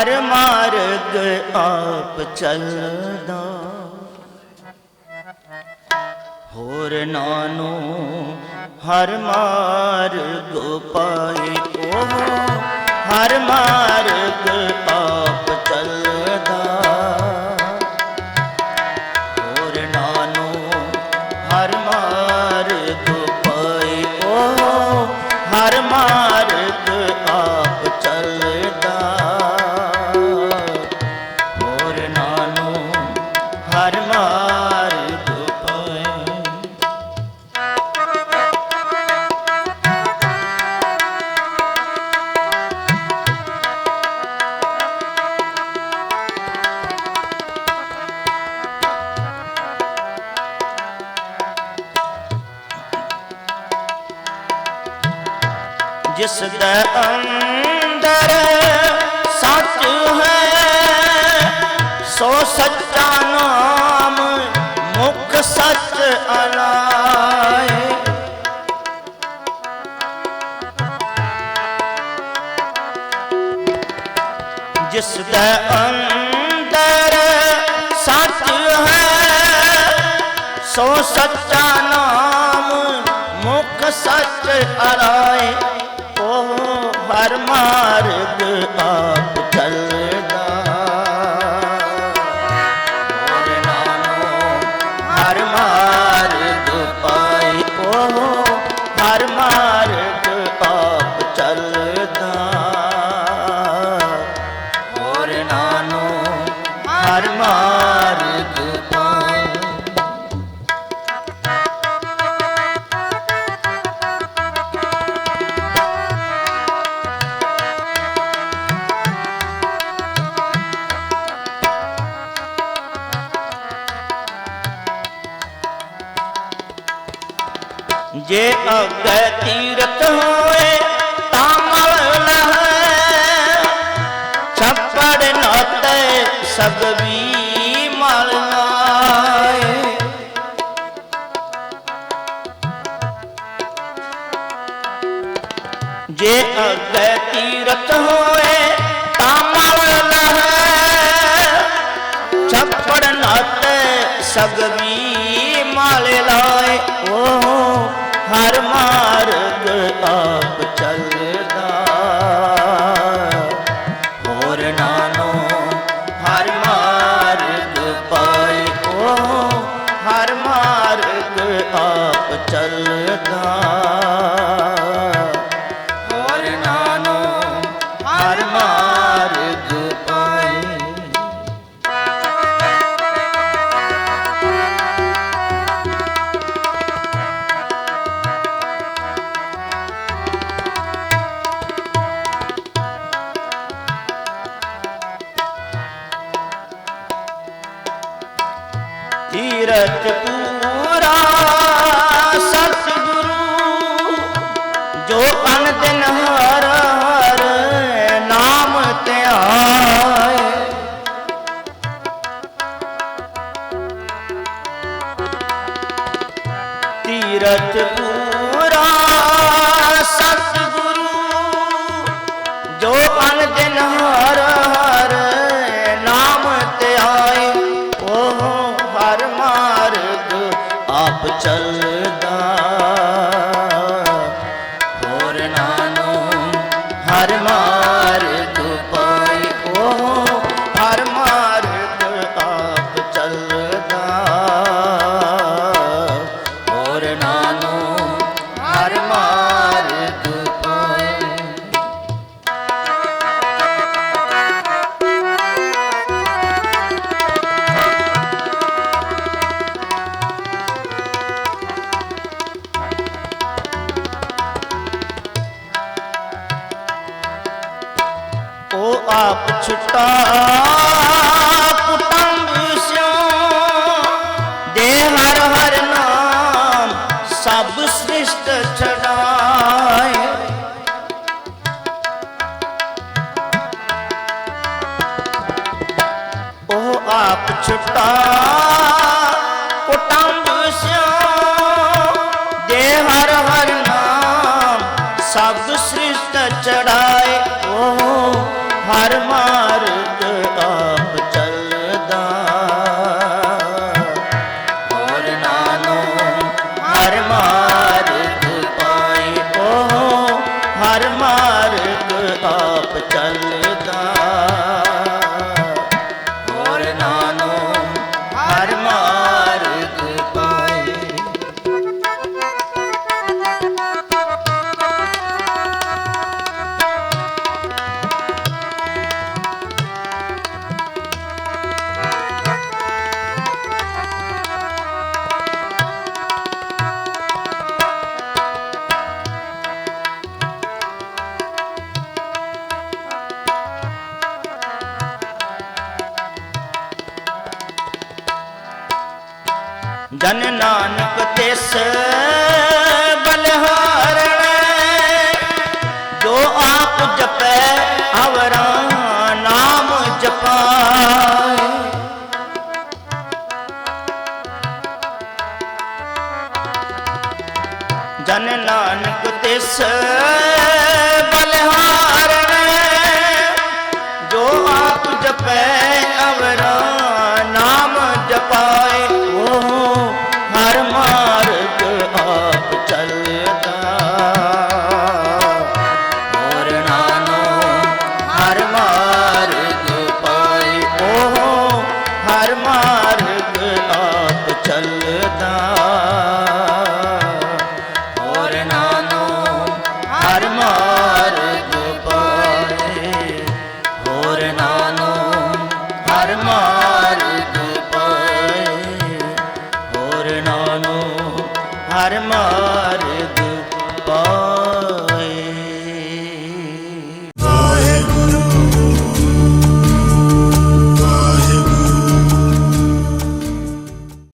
ਹਰ ਮਾਰਗ ਆਪ ਚੱਲਦਾ। ਹੋਰ ਨਾਨੋ ਹਰ ਮਾਰਗ ਪਾਏ ਕੋ ਹਰ ਮਾਰਗ ਆਪ ਚੱਲਦਾ। ਜਿਸ ਦੇ ਅੰਦਰ ਸੱਚ ਹੈ, ਸੋ ਸੱਚਾ ਨਾਮ ਮੁਖ ਸੱਚ ਅਲਾਏ। ਜਿਸ ਦੇ ਅੰਦਰ ਸੱਚ ਹੈ, ਸੋ ਸੱਚਾ ਜੇ ਅਗੈ ਤੀਰਥ ਹੋਏ ਤਾਂ ਮਲ ਲਹੈ ਛੱਪੜ ਨਾਤੇ ਸਭ ਵੀ ਮਲ ਲਾਏ ਜੇ ਅਗੈ ਤੀਰਥ ਹੋਏ ਤਾਂ ਮਲ ਲਹੈ ਛੱਪੜ ਨਾਤੇ ਸਗਵੀ ਮਾਲੇ ਲਾਏ। ਚੱਲਦਾ ਹੋਰ ਨਾਨੋ ਹਰ ਮਾਰਗ ਪਾਏ ਤੀਰਥ ਆਪ ਛੁਟਾ ਸ੍ਰਿਸ਼ਟ ਛਡਾਏ ਉਹ ਆਪ ਛੁਟਾ ਜਨ ਨਾਨਕ ਤਿਸ ਹਰ ਮਾਰਦ ਪਾ